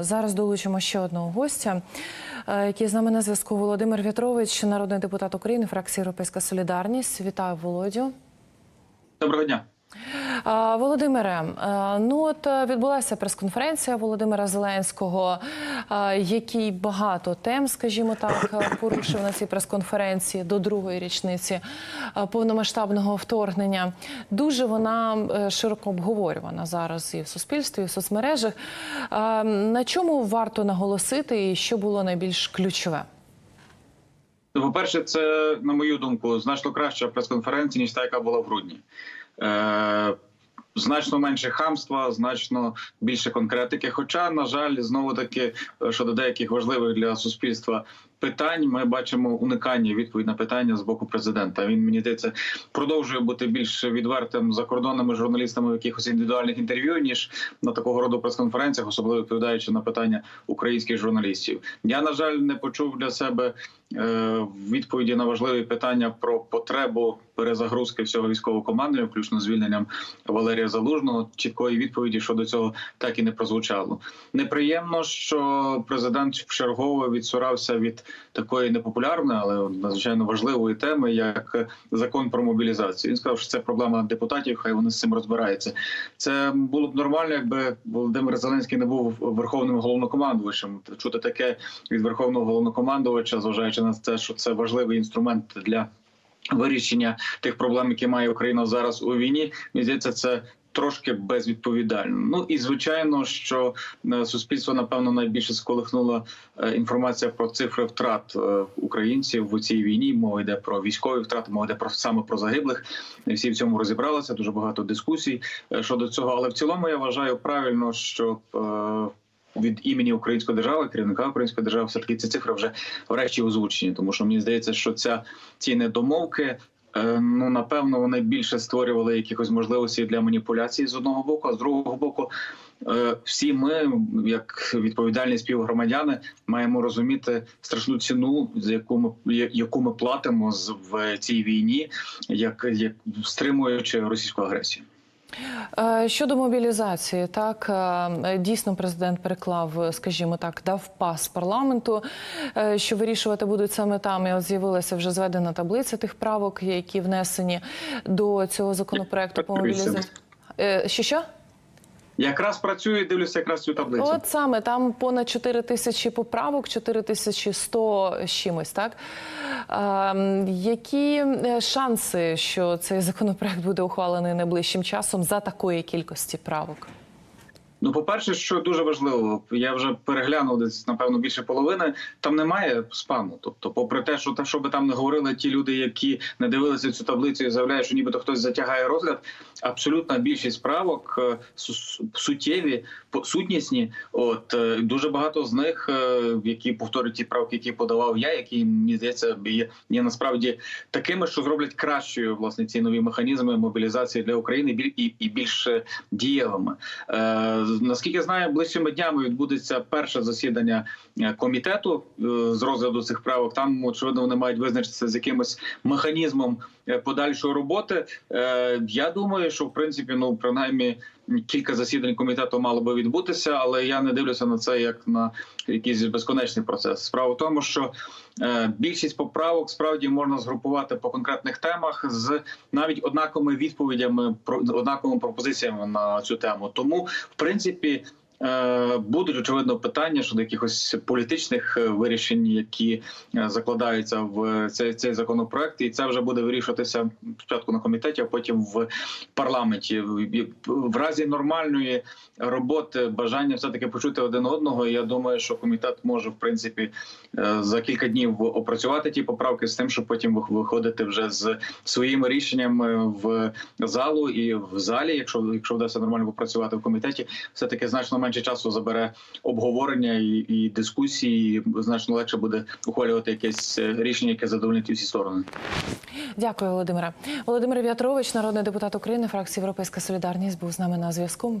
Зараз долучимо ще одного гостя, е, який з нами на зв'язку. Володимир В'ятрович, народний депутат України, фракція Європейська Солідарність. Вітаю Володю. Доброго дня. Володимире, е, ну от е, відбулася прес-конференція Володимира Зеленського, який багато тем, скажімо так, е, порушив на цій прес-конференції до другої річниці е, повномасштабного вторгнення. Дуже вона е, широко обговорювана зараз і в суспільстві, і в соцмережах. Е, На чому варто наголосити, і що було найбільш ключове? Ну, По-перше, це, на мою думку, значно краща прес-конференція, ніж та, яка була в грудні. Значно менше хамства, значно більше конкретики. Хоча, на жаль, знову таки е, щодо деяких важливих для суспільства питань, ми бачимо уникання відповідь на питання з боку президента. Він мені здається, продовжує бути більш відвертим закордонними журналістами в якихось індивідуальних інтерв'ю, ніж на такого роду прес-конференціях, особливо відповідаючи на питання українських журналістів. Я на жаль не почув для себе е, відповіді на важливі питання про потребу перезагрузки всього військового командування, включно звільненням Валерія Залужного. Чіткої відповіді щодо цього так і не прозвучало. Неприємно, що президент вчергово відсурався від такої непопулярної, але надзвичайно важливої теми, як закон про мобілізацію. Він сказав, що це проблема депутатів. Хай вони з цим розбираються. Це було б нормально, якби Володимир Зеленський не був верховним головнокомандувачем. Чути таке від верховного головнокомандувача, зважаючи на те, що це важливий інструмент для вирішення тих проблем, які має Україна зараз у війні. Мені здається, це. Трошки безвідповідально. Ну і звичайно, що е, суспільство напевно найбільше сколихнула е, інформація про цифри втрат е, українців в цій війні. Мова йде про військові втрати, мова йде про саме про загиблих. Всі в цьому розібралися. Дуже багато дискусій щодо цього. Але в цілому я вважаю правильно, що від імені української держави, керівника української держави, все таки ці цифри вже врешті озвучені, тому що мені здається, що ця ці недомовки. Е, Ну, напевно, вони більше створювали якихось можливостей для маніпуляції з одного боку, а з другого боку, е, всі ми, як відповідальні співгромадяни, маємо розуміти страшну ціну, за яку ми яку ми платимо в цій війні, як, як стримуючи російську агресію. Е, Щодо мобілізації, так е, дійсно президент переклав, скажімо так, дав пас парламенту, е, що вирішувати будуть саме там. І от з'явилася вже зведена таблиця тих правок, які внесені до цього законопроекту по мобілізації. Що що? Якраз працює, дивлюся якраз цю таблицю. От саме там понад 4 тисячі поправок, 4100 з чимось, так? е, які шанси, що цей законопроект буде ухвалений найближчим часом за такої кількості правок? Ну, по-перше, що дуже важливо, я вже переглянув десь напевно більше половини. Там немає спаму. Тобто, попри те, що що би там не говорили ті люди, які не дивилися цю таблицю і заявляють, що нібито хтось затягає розгляд. Абсолютна більшість правок е, суттєві, сутнісні. От е, дуже багато з них, е, які повторюють ті правки, які подавав я, які мені здається, є, є насправді такими, що зроблять кращою власне ці нові механізми мобілізації для України і, більш дієвими. Наскільки знаю, ближчими днями відбудеться перше засідання е, комітету е, з розгляду цих правок. Там очевидно вони мають визначитися з якимось механізмом е, подальшої роботи. Я думаю, що в принципі, ну принаймні. Кілька засідань комітету мало би відбутися, але я не дивлюся на це як на якийсь безконечний процес. Справа в тому, що більшість поправок справді можна згрупувати по конкретних темах з навіть однаковими відповідями про однаковими пропозиціями на цю тему. Тому, в принципі. Е, Будуть очевидно питання щодо якихось політичних е, вирішень, які е, закладаються в цей, цей законопроект, і це вже буде вирішуватися спочатку на комітеті, а потім в парламенті. В- разі нормальної роботи бажання все таки почути один одного. Я думаю, що комітет може в принципі е, за кілька днів опрацювати ті поправки з тим, щоб потім виходити вже з своїми рішеннями в залу і в залі, якщо якщо вдасться нормально попрацювати в комітеті, все таки значно менше часу забере обговорення і, і дискусії. Значно легше буде ухвалювати якесь е, рішення, яке задовольнить усі сторони. Дякую, Володимире. Володимир В'ятрович, народний депутат України, фракція Європейська Солідарність, був з нами на зв'язку.